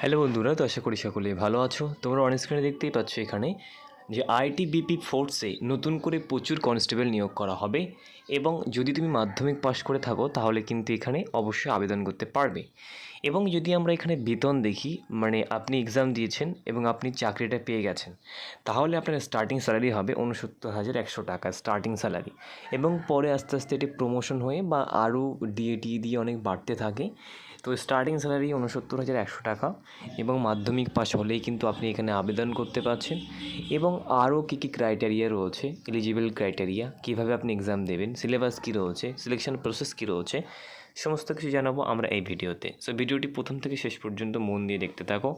Hello বন্ধুরা, তো আশা করি সকলে ভালো আছো। তোমরা অন স্ক্রিনে দেখতেই পাচ্ছ এখানে যে আইটিবিপি ফোর্সে নতুন করে প্রচুর কনস্টেবল নিয়োগ করা হবে এবং যদি তুমি মাধ্যমিক পাশ করে থাকো, তাহলে কিন্তু এখানে অবশ্যই আবেদন করতে পারবে। এবং যদি আমরা এখানে বেতন দেখি মানে আপনি এক্সাম দিয়েছেন এবং আপনি চাকরিটা পেয়ে গেছেন, তাহলে আপনার স্টার্টিং স্যালারি হবে উনসত্তর হাজার একশো টাকা স্টার্টিং স্যালারি এবং পরে আস্তে আস্তে এটি প্রমোশন হয়ে বা আরও ডিএটি দিয়ে অনেক বাড়তে থাকে। তো স্টার্টিং স্যালারি উনসত্তর হাজার একশো টাকা এবং মাধ্যমিক পাশ হলেই কিন্তু আপনি এখানে আবেদন করতে পারছেন এবং আরও কী কী ক্রাইটেরিয়া রয়েছে এলিজিবল ক্রাইটেরিয়া কীভাবে আপনি এক্সাম দেবেন সিলেবাস কী রয়েছে সিলেকশন প্রসেস কী রয়েছে, সমস্ত কিছু জানাব আমরা এই ভিডিওতে। সো ভিডিওটি প্রথম থেকে শেষ পর্যন্ত মন দিয়ে দেখতে থাকো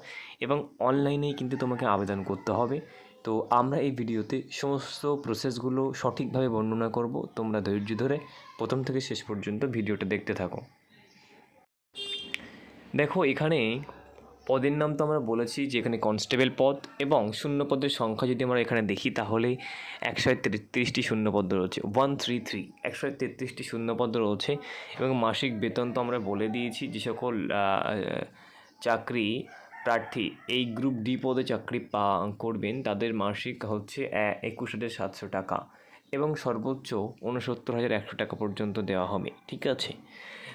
এবং অনলাইনেই কিন্তু তোমাকে আবেদন করতে হবে। তো আমরা এই ভিডিওতে সমস্ত প্রসেসগুলো সঠিকভাবে বর্ণনা করব, তোমরা ধৈর্য ধরে প্রথম থেকে শেষ পর্যন্ত ভিডিওটা দেখতে থাকো। দেখো, এখানে পদের নাম তো আমরা বলেছি যে এখানে কনস্টেবল পদ এবং শূন্য পদের সংখ্যা যদি আমরা এখানে দেখি, তাহলে একশো তেত্রিশটি শূন্য পদ রয়েছে। ওয়ান থ্রি থ্রি একশো তেত্রিশটি শূন্য পদ রয়েছে এবং মাসিক বেতন তো আমরা বলে দিয়েছি, যে সকল চাকরি প্রার্থী এই গ্রুপ ডি পদে চাকরি পা, করবেন, তাদের মাসিক হচ্ছে একুশ হাজার সাতশো টাকা এবং সর্বোচ্চ উনসত্তর হাজার একশো টাকা পর্যন্ত দেওয়া হবে। ঠিক আছে?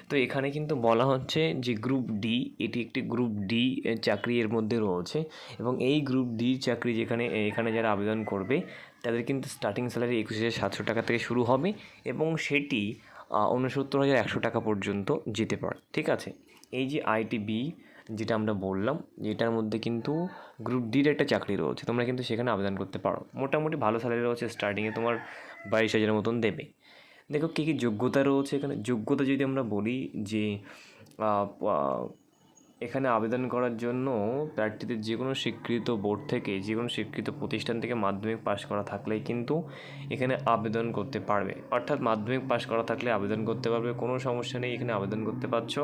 তো এখানে কিন্তু বলা হচ্ছে যে গ্রুপ ডি এটি একটি গ্রুপ ডি চাকরি এর মধ্যে রয়েছে এবং এই গ্রুপ ডি চাকরি যেখানে এখানে যারা আবেদন করবে, তাদের কিন্তু স্টার্টিং স্যালারি একুশ হাজার সাতশো টাকা থেকে শুরু হবে এবং সেটি উনসত্তর হাজার একশো টাকা পর্যন্ত যেতে পারে, ঠিক আছে? এই যে আইটিবি যেটা আমরা বললাম যেটার মধ্যে কিন্তু গ্রুপ ডির একটা চাকরি রয়েছে, তোমরা কিন্তু সেখানে আবেদন করতে পারো। মোটামুটি ভালো স্যালারি রয়েছে স্টার্টিংয়ে তোমার বাইশ হাজারের মতন দেবে। দেখো কী কী যোগ্যতা রয়েছে এখানে? যোগ্যতা যদি আমরা বলি যে এখানে আবেদন করার জন্য প্রার্থীদের যে কোনো স্বীকৃত বোর্ড থেকে, যে কোনো স্বীকৃত প্রতিষ্ঠান থেকে মাধ্যমিক পাশ করা থাকলেই কিন্তু এখানে আবেদন করতে পারবে। অর্থাৎ মাধ্যমিক পাশ করা থাকলে আবেদন করতে পারবে, কোনো সমস্যা নেই, এখানে আবেদন করতে পারছ।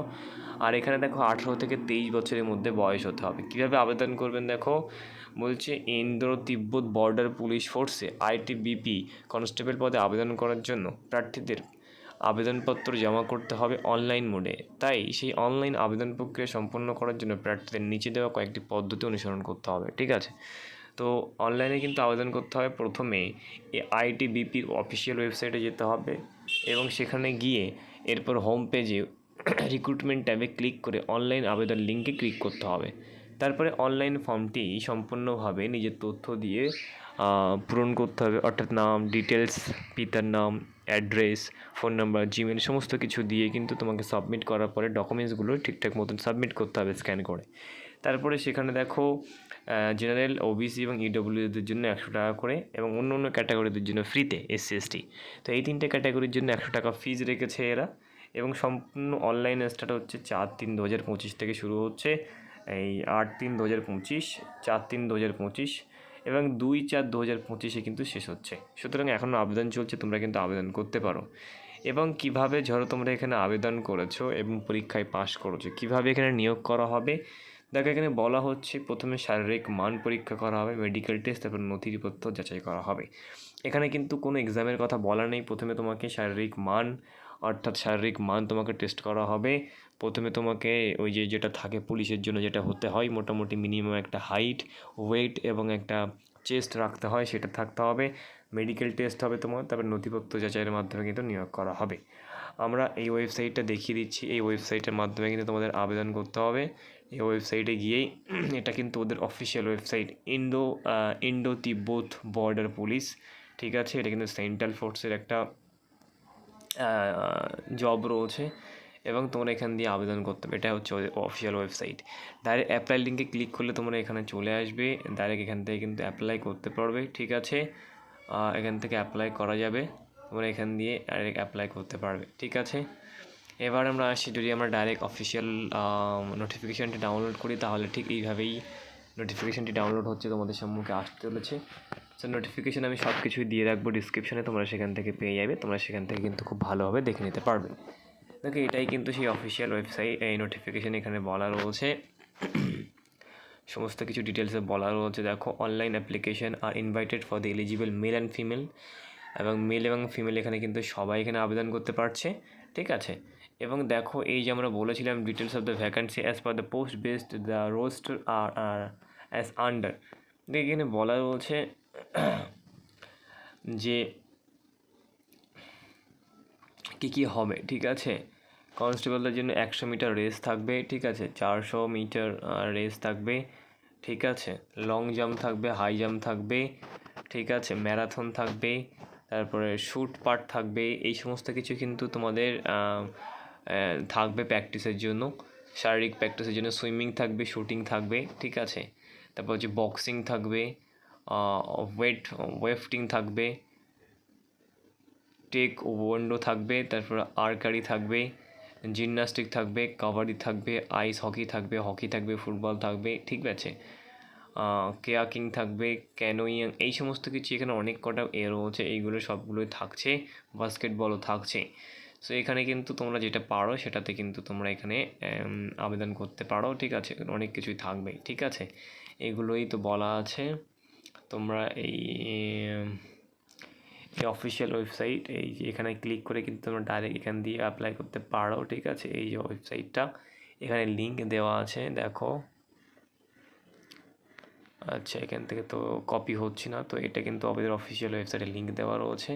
আর এখানে দেখো আঠেরো থেকে তেইশ বছরের মধ্যে বয়স হতে হবে। কীভাবে আবেদন করবেন দেখো? বলছে, ইন্দ্র তিব্বত বর্ডার পুলিশ ফোর্সে আইটিবিপি কনস্টেবল পদে আবেদন করার জন্য প্রার্থীদের আবেদনপত্র জমা করতে হবে অনলাইন মোডে। তাই সেই অনলাইন আবেদন প্রক্রিয়া সম্পন্ন করার জন্য প্রার্থীদের নিচে দেওয়া কয়েকটি পদ্ধতি অনুসরণ করতে হবে, ঠিক আছে? তো অনলাইনে কিন্তু আবেদন করতে হবে। প্রথমে আইটিবিপির অফিসিয়াল ওয়েবসাইটে যেতে হবে এবং সেখানে গিয়ে এরপর হোম পেজে রিক্রুটমেন্ট ট্যাবে ক্লিক করে অনলাইন আবেদন লিঙ্কে ক্লিক করতে হবে। তারপরে অনলাইন ফর্মটি সম্পূর্ণভাবে নিজের তথ্য দিয়ে পূরণ করতে হবে। অর্থাৎ নাম ডিটেলস পিতার নাম অ্যাড্রেস ফোন নাম্বার জিমেল সমস্ত কিছু দিয়ে কিন্তু তোমাকে সাবমিট করার পরে ডকুমেন্টসগুলো ঠিকঠাক মতন সাবমিট করতে হবে স্ক্যান করে। তারপরে সেখানে দেখো জেনারেল ওবিসি এবং ইডব্লিউদের জন্য একশো টাকা করে এবং অন্য অন্য ক্যাটাগরিদের জন্য ফ্রিতে এসসি তো এই তিনটে ক্যাটাগরির জন্য একশো টাকা ফিজ রেখেছে এরা এবং সম্পূর্ণ অনলাইন স্টার্ট হচ্ছে চার তিন দু হাজার পঁচিশ থেকে শুরু হচ্ছে। এই আট তিন দু হাজার পঁচিশ, চার তিন দু হাজার পঁচিশ এবং দুই চার দু হাজার পঁচিশে কিন্তু শেষ হচ্ছে। সুতরাং এখনও আবেদন চলছে, তোমরা কিন্তু আবেদন করতে পারো। এবং কীভাবে ধরো তোমরা এখানে আবেদন করেছ এবং পরীক্ষায় পাশ করেছ, কীভাবে এখানে নিয়োগ করা হবে? দেখো, এখানে বলা হচ্ছে প্রথমে শারীরিক মান পরীক্ষা করা হবে মেডিকেল টেস্ট তারপর নথিপত্র যাচাই করা হবে। এখানে কিন্তু কোনো এক্সামের কথা বলা নেই। প্রথমে তোমাকে শারীরিক মান, অর্থাৎ শারীরিক মান তোমাকে টেস্ট করা হবে। প্রথমে তোমাকে ওই যে যেটা থাকে পুলিশের জন্য যেটা হতে হয়, মোটামুটি মিনিমাম একটা হাইট ওয়েট এবং একটা চেস্ট রাখতে হয়, সেটা থাকতে হবে। মেডিকেল টেস্ট হবে তোমার, তারপর নথিপত্র যাচাইয়ের মাধ্যমে কিন্তু নিয়োগ করা হবে। আমরা এই ওয়েবসাইটটা দেখিয়ে দিচ্ছি। এই ওয়েবসাইটের মাধ্যমে কিন্তু তোমাদের আবেদন করতে হবে। এই ওয়েবসাইটে গিয়েই এটা কিন্তু ওদের official website Indo Indo Tibet border police ঠিক আছে? এটা কিন্তু সেন্ট্রাল ফোর্সের একটা জব রয়েছে। এবং তোমরা এখান দিয়ে আবেদন করতে হবে। এটা হচ্ছে অফিসিয়াল ওয়েবসাইট ডাইরেক্ট অ্যাপ্লাই লিঙ্কে ক্লিক করলে তোমরা এখানে চলে আসবে। ডাইরেক্ট এখান থেকে কিন্তু অ্যাপ্লাই করতে পারবে, ঠিক আছে? এখান থেকে অ্যাপ্লাই করা যাবে। তোমরা এখান দিয়ে ডাইরেক্ট অ্যাপ্লাই করতে পারবে, ঠিক আছে? এবার আমরা আসি, যদি আমরা ডাইরেক্ট অফিসিয়াল নোটিফিকেশানটি ডাউনলোড করি, তাহলে ঠিক এইভাবেই নোটিফিকেশানটি ডাউনলোড হচ্ছে তোমাদের সম্মুখে আসতে চলেছে। সো নোটিফিকেশান আমি সব কিছুই দিয়ে রাখব ডিসক্রিপশানে তোমরা সেখান থেকে পেয়ে যাবে। তোমরা সেখান থেকে কিন্তু খুব ভালোভাবে দেখে নিতে পারবে। দেখো, এটাই কিন্তু সেই অফিসিয়াল ওয়েবসাইট এই নোটিফিকেশান এখানে বলা রয়েছে। সমস্ত কিছু ডিটেলসে বলা রয়েছে। দেখো online application R invited for the eligible male and female এবং মেল এবং ফিমেল এখানে কিন্তু সবাই এখানে আবেদন করতে পারছে, ঠিক আছে? এবং দেখো, এই যে আমরা বলেছিলাম details of the vacancy as per the post based the roster R R as under এখানে বলা বলছে যে কী কী হবে, ঠিক আছে? কনস্টেবলদের জন্য একশো মিটার রেস থাকবে, ঠিক আছে? চারশো মিটার রেস থাকবে, ঠিক আছে? লং জাম্প থাকবে, হাই জাম্প থাকবে, ঠিক আছে? ম্যারাথন থাকবে, তারপরে শ্যুট পার্ট থাকবে, এই সমস্ত কিছু কিন্তু তোমাদের থাকবে প্র্যাকটিসের জন্য। শারীরিক প্র্যাকটিসের জন্য সুইমিং থাকবে, শুটিং থাকবে, ঠিক আছে? তারপর হচ্ছে বক্সিং থাকবে ওয়েট, ওয়েফটিং থাকবে টেক ওয়ান্ডো থাকবে, তারপর আর্কারি থাকবে, জিমনাস্টিক থাকবে, কাবাডি থাকবে, আইস হকি থাকবে হকি থাকবে, ফুটবল থাকবে, ঠিক আছে। কেয়াকিং থাকবে ক্যানোইং এই সমস্ত কিছু এখানে অনেক কটা এ রয়েছে, এইগুলো সবগুলোই থাকছে, বাস্কেটবলও থাকছে। সো এখানে কিন্তু তোমরা যেটা পারো, সেটাতে কিন্তু তোমরা এখানে আবেদন করতে পারো, ঠিক আছে, অনেক কিছুই থাকবে, ঠিক আছে। এগুলোই তো বলা আছে, তোমরা এই অফিসিয়াল ওয়েবসাইট এই যে এখানে ক্লিক করে কিন্তু তোমরা ডাইরেক্ট এখান দিয়ে অ্যাপ্লাই করতে পারো, ঠিক আছে? এই যে ওয়েবসাইটটা এখানে লিঙ্ক দেওয়া আছে, দেখো। আচ্ছা এখান থেকে তো কপি হচ্ছে না, তো এটা কিন্তু আমাদের অফিসিয়াল ওয়েবসাইটে লিঙ্ক দেওয়া রয়েছে।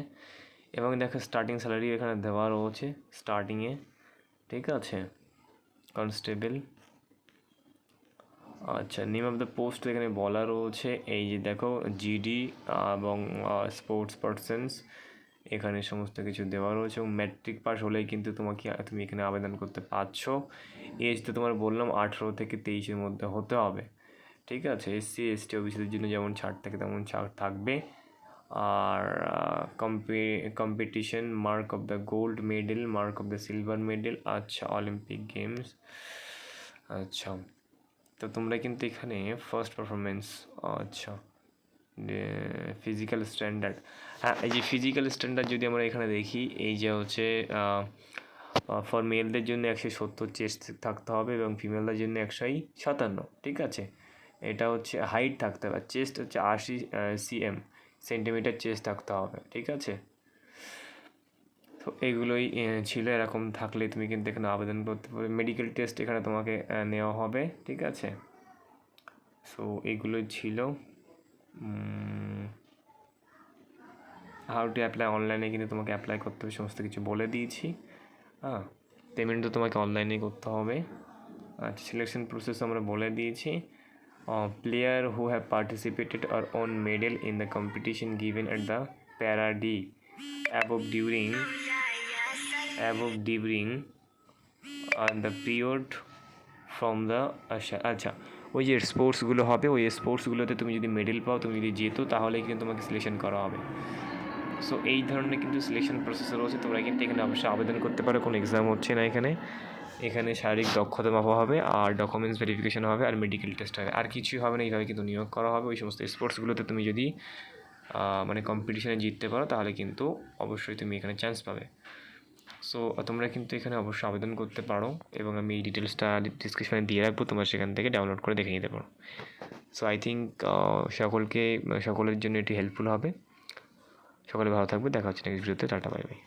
এবং দেখো স্টার্টিং স্যালারি এখানে দেওয়া রয়েছে স্টার্টিংয়ে ঠিক আছে? কনস্টেবল আচ্ছা নেম অফ দ্য পোস্ট এখানে বলা রয়েছে। এই যে দেখো জিডি এবং স্পোর্টস পারসনস এখানে সমস্ত কিছু দেওয়া রয়েছে এবং ম্যাট্রিক পাস হলেই কিন্তু তোমাকে, তুমি এখানে আবেদন করতে পারছ। এজ তো তোমার বললাম, আঠেরো থেকে তেইশের মধ্যে হতে হবে। ঠিক আছে? এসসি এসটি ওবিসিদের জন্য যেমন ছাড় থাকে, তেমন ছাড় থাকবে। আর কম্পি competition mark of the gold medal mark of the silver medal আচ্ছা অলিম্পিক গেমস আচ্ছা। তো তোমরা কিন্তু এখানে ফার্স্ট পারফরমেন্স আচ্ছা ফিজিক্যাল স্ট্যান্ডার্ড হ্যাঁ এই যে ফিজিক্যাল স্ট্যান্ডার্ড যদি আমরা এখানে দেখি, এই যে হচ্ছে ফর মেলদের জন্য একশো সত্তর চেস্ট থাকতে হবে এবং ফিমেলদের জন্য একশোই সাতান্ন, ঠিক আছে? এটা হচ্ছে হাইট থাকতে হবে চেস্ট হচ্ছে আশি সিএম সেন্টিমিটার চেস্ট থাকতে হবে, ঠিক আছে? তো এগুলোই ছিল। এরকম থাকলে তুমি কিন্তু এখানে আবেদন করতে পারবে। মেডিকেল টেস্ট এখানে তোমাকে নেওয়া হবে, ঠিক আছে? সো এগুলোই ছিল। হাউ টু অ্যাপ্লাই অনলাইনে কিন্তু তোমাকে অ্যাপ্লাই করতে হবে, সমস্ত কিছু বলে দিয়েছি। হ্যাঁ পেমেন্টও তোমাকে অনলাইনেই করতে হবে। আচ্ছা সিলেকশন প্রসেস আমরা বলে দিয়েছি। Player who have participated or won medal in the competition given at the para above during above during the period from the আচ্ছা আচ্ছা ওই যে স্পোর্টসগুলো হবে, ওই স্পোর্টসগুলোতে তুমি যদি মেডেল পাও, তুমি যদি যেতো তাহলে কিন্তু তোমাকে সিলেকশন করা হবে। সো এই ধরনের কিন্তু সিলেকশন প্রসেস রয়েছে, তোমরা কিন্তু এখানে অবশ্যই আবেদন করতে পারো, কোনো এক্সাম হচ্ছে না এখানে। এখানে শারীরিক দক্ষতা মাপা হবে, আর ডকুমেন্টস ভেরিফিকেশন হবে, আর মেডিকেল টেস্ট হবে। আর কিছুই হবে না, এইভাবে কিন্তু নিয়োগ করা হবে। ওই সমস্ত স্পোর্টসগুলোতে তুমি যদি মানে কম্পিটিশনে জিততে পারো, তাহলে কিন্তু অবশ্যই তুমি এখানে চান্স পাবে। সো তোমরা কিন্তু এখানে অবশ্যই আবেদন করতে পারো এবং আমি এই ডিটেলসটা ডিসক্রিপশানে দিয়ে রাখব, তোমরা সেখান থেকে ডাউনলোড করে দেখে নিতে পারো। সো আই থিঙ্ক সকলকে, সকলের জন্য এটি হেল্পফুল হবে। সকলে ভালো থাকবে, দেখা হচ্ছে নেক্সট ভিডিওতে টাটা বাই বাই